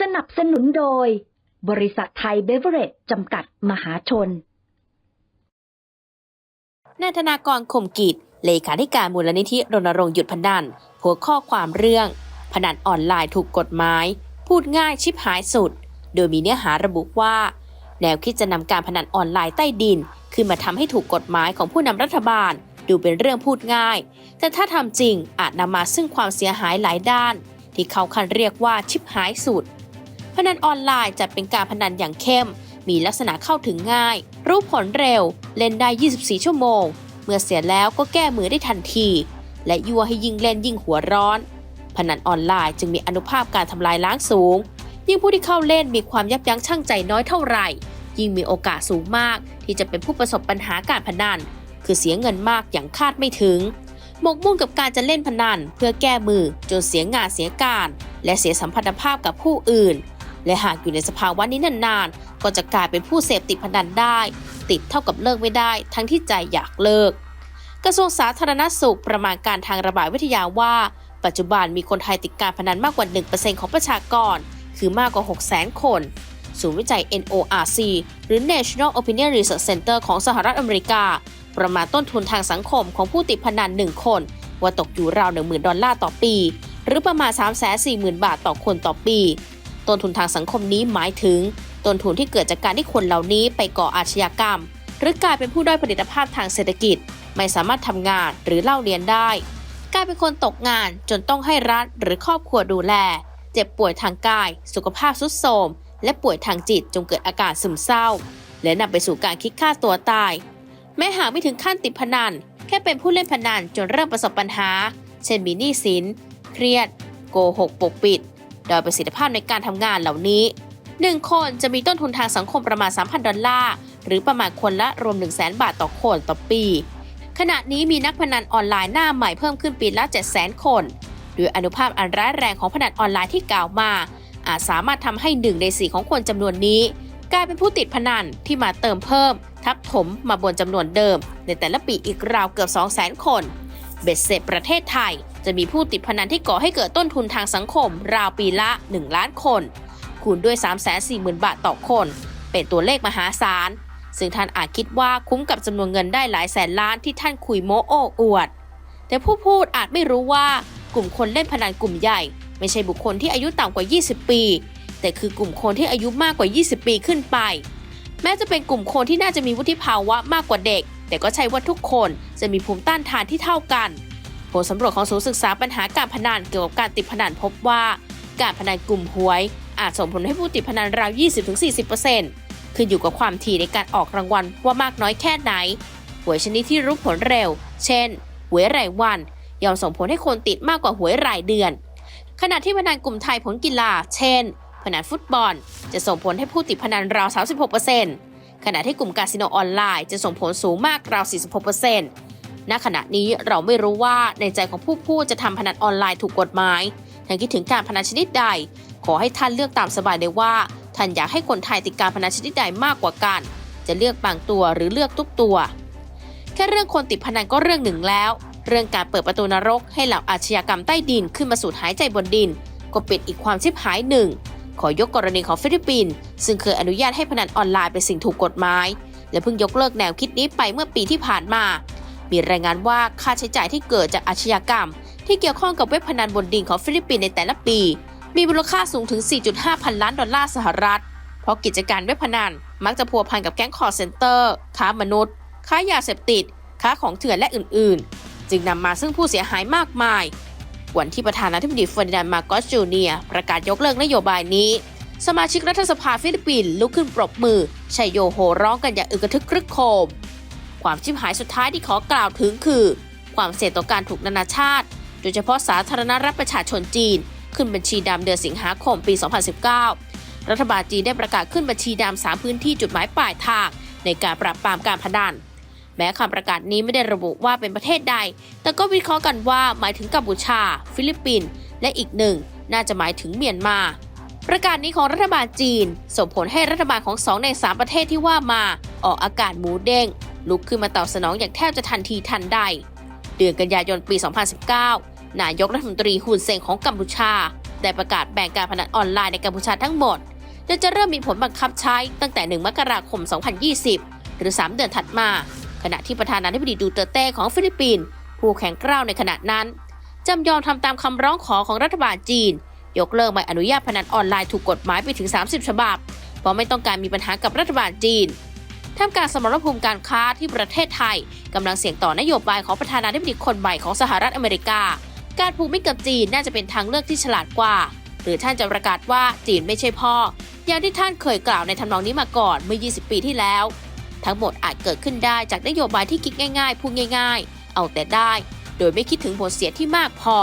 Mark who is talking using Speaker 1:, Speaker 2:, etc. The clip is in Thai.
Speaker 1: สนับสนุนโดย บริษัทไทยเบเวอเรจจำกัดมหาชน
Speaker 2: นายธนากรข่มกิจ เลขาธิการมูลนิธิรณรงค์หยุดพนัน หัวข้อความเรื่อง พนันออนไลน์ถูกกฎหมาย พูดง่ายชิบหายสุด โดยมีเนื้อหาระบุว่า แนวคิดจะนำการพนันออนไลน์ใต้ดิน ขึ้นมาทำให้ถูกกฎหมายของผู้นำรัฐบาล ดูเป็นเรื่องพูดง่าย แต่ถ้าทำจริงอาจนำมาซึ่งความเสียหายหลายด้าน ที่เขาคันเรียกว่าชิบหายสุด พนันออนไลน์จัดเป็นการพนันอย่างเข้ม มีลักษณะเข้าถึงง่าย รู้ผลเร็ว เล่นได้ 24 ชั่วโมง เมื่อเสียแล้วก็แก้มือได้ทันที และยั่วให้ยิ่งเล่นยิ่งหัวร้อน พนันออนไลน์จึงมีอนุภาพการทำลายล้างสูง ยิ่งผู้ที่เข้าเล่นมีความยับยั้งชั่งใจน้อยเท่าไหร่ ยิ่งมีโอกาสสูงมาก ที่จะเป็นผู้ประสบปัญหาการพนัน คือเสียเงินมากอย่างคาดไม่ถึงหมกมุ่นกับการจะเล่นพนันเพื่อแก้มือจนเสียงานเสียการ และเสียสัมพันธภาพกับผู้อื่น และหากอยู่ในสภาวะนี้นานๆ ก็จะกลายเป็นผู้เสพติดพนันได้ ติดเท่ากับเลิกไม่ได้ ทั้งที่ใจอยากเลิก กระทรวงสาธารณสุขประมาณการทางระบาดวิทยาว่า ปัจจุบันมีคนไทยติดการพนันมากกว่า 1%ของประชากร คือมากกว่า 600,000 คน ศูนย์วิจัย NORC หรือ National Opinion Research Center ของสหรัฐอเมริกา ประมาณต้นทุนทางสังคมของผู้ติดพนัน 1 คน ว่าตกอยู่ราว 10,000 ดอลลาร์ต่อปี หรือประมาณ 340,000 บาทต่อคนต่อปี ต้นทุนทางสังคมนี้หมายถึง ต้นทุนที่เกิดจากการที่คนเหล่านี้ไปก่ออาชญากรรม หรือกลายเป็นผู้ด้อยผลิตภาพทางเศรษฐกิจ ไม่สามารถทำงานหรือเล่าเรียนได้ กลายเป็นคนตกงานจนต้องให้รัฐหรือครอบครัวดูแล เจ็บป่วยทางกาย สุขภาพทรุดโทรมและป่วยทางจิตจนเกิดอาการซึมเศร้า และนำไปสู่การคิดฆ่าตัวตาย แม้หากไม่ถึงขั้นติดพนัน แค่เป็นผู้เล่นพนันจนเริ่มประสบปัญหา เช่นมีหนี้สิน เครียด โกหกปกปิด โดยประสิทธิภาพในการทำงานเหล่านี้ 1 คนจะมีต้นทุนทางสังคมประมาณ 3,000 ดอลลาร์ หรือประมาณคนละรวม 1 0 0 0 0แบาทต่อคนต่อปี ขณะนี้มีนักพนันออนไลน์หน้าใหม่เพิ่มขึ้นปีละ 700,000 คนด้วยอนุภาพอันร้ายแรงของพนันออนไลน์ที่กล่าวมา อาจสามารถทำให้หนึ่งในสี่ของคนจำนวนนี้ กลายเป็นผู้ติดพนันที่มาเติมเพิ่ม ทับถมมาบนจำนวนเดิม ในแต่ละปีอีกราวเกือบ 200,000 คน เบ็ดเสร็จประเทศไทย จะมีผู้ติดพนันที่ก่อให้เกิดต้นทุนทางสังคม ราวปีละ 1 ล้านคน คูณด้วย 340,000 บาทต่อคน เป็นตัวเลขมหาศาล ซึ่งท่านอาจคิดว่าคุ้มกับจำนวนเงินได้หลายแสนล้านที่ท่านคุยโมโอ้อวด แต่ผู้พูดอาจไม่รู้ว่ากลุ่มคนเล่นพนันกลุ่มใหญ่ ไม่ใช่บุคคลที่อายุต่ำกว่า 20 ปี แต่คือกลุ่มคนที่อายุมากกว่า 20 ปีขึ้นไป แม้จะเป็นกลุ่มคนที่น่าจะมีวุฒิภาวะมากกว่าเด็ก แต่ก็ใช่ว่าทุกคนจะมีภูมิต้านทานที่เท่ากัน ผลสำรวจของศูนย์ศึกษาปัญหาการพนันเกี่ยวกับการติดพนันพบว่า การพนันกลุ่มหวย อาจส่งผลให้ผู้ติดพนันราว 20-40%ขึ้นอยู่กับความถี่ในการออกรางวัลว่ามากน้อยแค่ไหน หวยชนิดที่รู้ผลเร็ว เช่น หวยรายวันย่อมส่งผลให้คนติดมากกว่าหวยรายเดือน ขณะที่พนันกลุ่มไทยผลกีฬา เช่น พนันฟุตบอล จะส่งผลให้ผู้ติดพนันราว 36%ขณะที่กลุ่มคาสิโนออนไลน์จะส่งผลสูงมากราว 46% ณขณะนี้เราไม่รู้ว่าในใจของผู้พูดจะทำพนันออนไลน์ถูกกฎหมายท่านคิดถึงการพนันชนิดใด ขอให้ท่านเลือกตามสบายเลยว่า ท่านอยากให้คนไทยติดการพนันชนิดใดมากกว่ากัน จะเลือกบางตัวหรือเลือกทุกตัว แค่เรื่องคนติดพนันก็เรื่องหนึ่งแล้ว เรื่องการเปิดประตูนรกให้เหล่าอาชญากรรมใต้ดินขึ้นมาสูดหายใจบนดิน ก็เป็นอีกความชิบหายหนึ่ง ขอยกกรณีของฟิลิปปินส์ซึ่งเคยอนุญาตให้พนันออนไลน์เป็นสิ่งถูกกฎหมายและเพิ่งยกเลิกแนวคิดนี้ไปเมื่อปีที่ผ่านมา มีรายงานว่าค่าใช้จ่ายที่เกิดจากอาชญากรรม ที่เกี่ยวข้องกับเว็บพนันบนดินของฟิลิปปินส์ในแต่ละปี มีมูลค่าสูงถึง 4.5 พันล้านดอลลาร์สหรัฐ เพราะกิจการเว็บพนันมักจะพัวพันกับแก๊งคอร์เซนเตอร์ ค้ามนุษย์ ค้ายาเสพติด ค้าของเถื่อนและอื่นๆ จึงนำมาซึ่งผู้เสียหายมากมาย วันที่ประธานาธิบดีเฟอร์ดินานด์มาโกสจูเนียประกาศยกเลิกนโยบายนี้ สมาชิกรัฐสภาฟิลิปปินส์ลุกขึ้นปรบมือชัยโยโหร้องกันอย่างอึกระทึกครึกโครม ความชิบหายสุดท้ายที่ขอกล่าวถึงคือ ความเสี่ยงต่อการถูกนานาชาติ โดยเฉพาะสาธารณรัฐประชาชนจีน ขึ้นบัญชีดำเดือนสิงหาคมปี 2019 รัฐบาลจีนได้ประกาศขึ้นบัญชีดำสามพื้นที่จุดหมายปลายทาง ในการปราบปรามการพนันแม้คำประกาศนี้ไม่ได้ระบุว่าเป็นประเทศใด แต่ก็วิเคราะห์กันว่าหมายถึงกัมพูชา ฟิลิปปินส์และอีกหนึ่ง น่าจะหมายถึงเมียนมา ประกาศนี้ของรัฐบาลจีน ส่งผลให้รัฐบาลของสองในสามประเทศที่ว่ามา ออกอากาศหมูเด้ง ลุกขึ้นมาตอบสนองอย่างแทบจะทันทีทันใด เดือนกันยายนปี 2019 นายกรัฐมนตรีฮุนเซนของกัมพูชา ได้ประกาศแบ่งการพนันออนไลน์ในกัมพูชาทั้งหมดโดยจะเริ่มมีผลบังคับใช้ตั้งแต่ 1 มกราคม 2020 หรือ 3 เดือนถัดมา ขณะที่ประธานาธิบดีดูเตอร์เต้ของฟิลิปปินส์ผู้แข็งกร้าวในขณะนั้นจำยอมทำตามคำร้องขอของรัฐบาลจีน ยกเลิกใบอนุญาตพนันออนไลน์ถูกกฎหมายไปถึง 30 ฉบับ เพราะไม่ต้องการมีปัญหากับรัฐบาลจีน ท่ามกลางสมรภูมิการค้าที่ประเทศไทยกำลังเสี่ยงต่อนโยบายของประธานาธิบดีคนใหม่ของสหรัฐอเมริกา การผูกมิตรกับจีนน่าจะเป็นทางเลือกที่ฉลาดกว่า หรือท่านจะประกาศว่าจีนไม่ใช่พ่อ อย่างที่ท่านเคยกล่าวในทำนองนี้มาก่อนเมื่อ 20 ปีที่แล้ว ทั้งหมดอาจเกิดขึ้นได้จากนโยบายที่คิดง่ายๆพูดง่าย ๆ เอาแต่ได้ โดยไม่คิดถึงผลเสียที่มากพอ